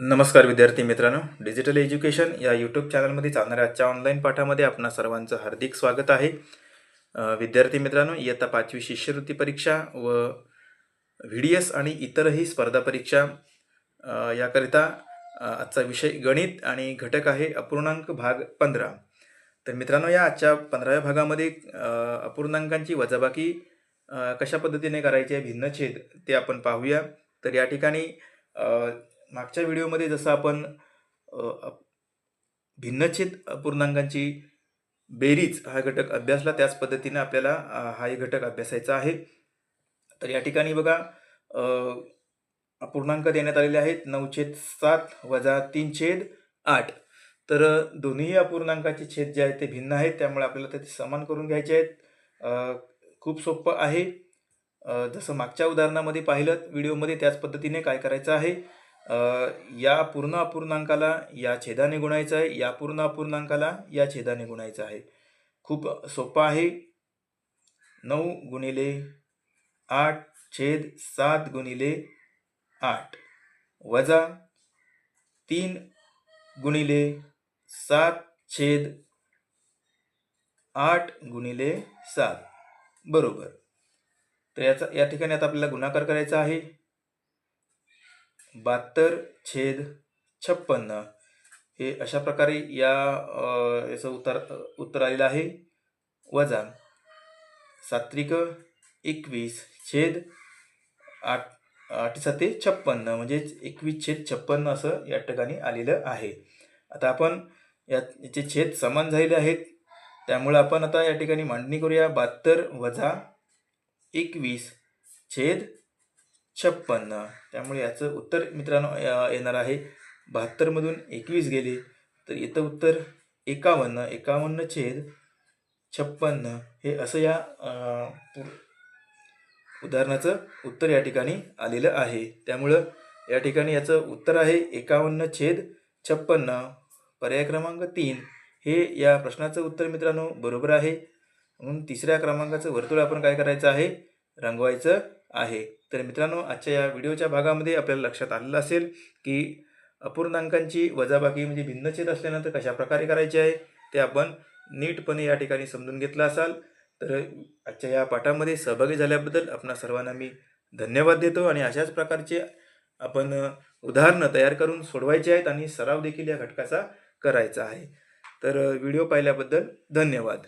नमस्कार विद्यार्थी मित्रांनो. डिजिटल एज्युकेशन या यूट्यूब चॅनलमध्ये चालणाऱ्या आजच्या ऑनलाईन पाठामध्ये आपणा सर्वांचं हार्दिक स्वागत आहे. विद्यार्थी मित्रांनो इयत्ता पाचवी शिष्यवृत्ती परीक्षा व व्ही डी एस आणि इतरही स्पर्धा परीक्षा याकरिता आजचा विषय गणित आणि घटक आहे अपूर्णांक भाग पंधरा. तर मित्रांनो या आजच्या पंधराव्या भागामध्ये अपूर्णांकांची वजाबाकी कशा पद्धतीने करायची आहे भिन्नछेद ते आपण पाहूया. तर या ठिकाणी मागच्या व्हिडिओमध्ये जसं आपण अ, अप- भिन्नछेद अपूर्णांकांची बेरीज हा घटक अभ्यासला त्याच पद्धतीने आपल्याला हा हाही घटक अभ्यासायचा आहे. तर या ठिकाणी बघा अपूर्णांक देण्यात आलेले आहेत. नऊ छेद सात वजा तीन छेद आठ. तर दोन्ही अपूर्णांकाचे छेद जे आहेत ते भिन्न आहेत. त्यामुळे आपल्याला ते समान करून घ्यायचे आहेत. खूप सोपं आहे. जसं मागच्या उदाहरणामध्ये पाहिलं व्हिडिओमध्ये त्याच पद्धतीने काय करायचं आहे? या पूर्ण अपूर्णांकाला या छेदाने गुणायचं आहे या पूर्ण अपूर्णांकाला या छेदाने गुणायचं आहे. खूप सोपं आहे. नऊ गुणिले आठ छेद सात गुणिले आठ. वजा तीन गुणिले सात छेद आठ गुणिले सात. बरोबर. तर याचा या ठिकाणी आता आपल्याला गुणाकार करायचा आहे. बहात्तर छेद छप्पन्न. हे अशा प्रकारे या याचं उत्तर उत्तर आलेलं आहे. वजा सात्विक एकवीस छेद आठ आठ साते छप्पन्न. म्हणजेच एकवीस छेद छप्पन्न असं या ठिकाणी आलेलं आहे. आता आपण या याचे छेद समान झालेले आहेत. त्यामुळे आपण आता या ठिकाणी मांडणी करूया. बहात्तर वजा एकवीस छेद छप्पन्न. त्यामुळे याचं उत्तर मित्रांनो येणार आहे. बहात्तरमधून एकवीस गेले तर इथं उत्तर एकावन्न. एकावन्न छेद छप्पन्न हे असं या उदाहरणाचं उत्तर या ठिकाणी आलेलं आहे. त्यामुळं या ठिकाणी याचं उत्तर आहे एकावन्न छेद छप्पन्न. पर्याय क्रमांक तीन. हे या प्रश्नाचं उत्तर मित्रांनो बरोबर आहे. म्हणून तिसऱ्या क्रमांकाचं वर्तुळ आपण काय करायचं आहे? रंगवायचं आहे. तर मित्रांनो आजच्या या व्हिडिओच्या भागामध्ये आपल्याला लक्षात आलेलं असेल की अपूर्णांकांची वजाबाकी म्हणजे भिन्नछेद असल्यानंतर कशा प्रकारे करायचे आहे ते आपण नीटपणे या ठिकाणी समजून घेतलं असाल. तर आजच्या या पाठामध्ये सहभागी झाल्याबद्दल आपणा सर्वांना मी धन्यवाद देतो आणि अशाच प्रकारचे आपण उदाहरणं तयार करून सोडवायचे आहेत आणि सराव देखील या घटकाचा करायचा आहे. तर व्हिडिओ पाहिल्याबद्दल धन्यवाद.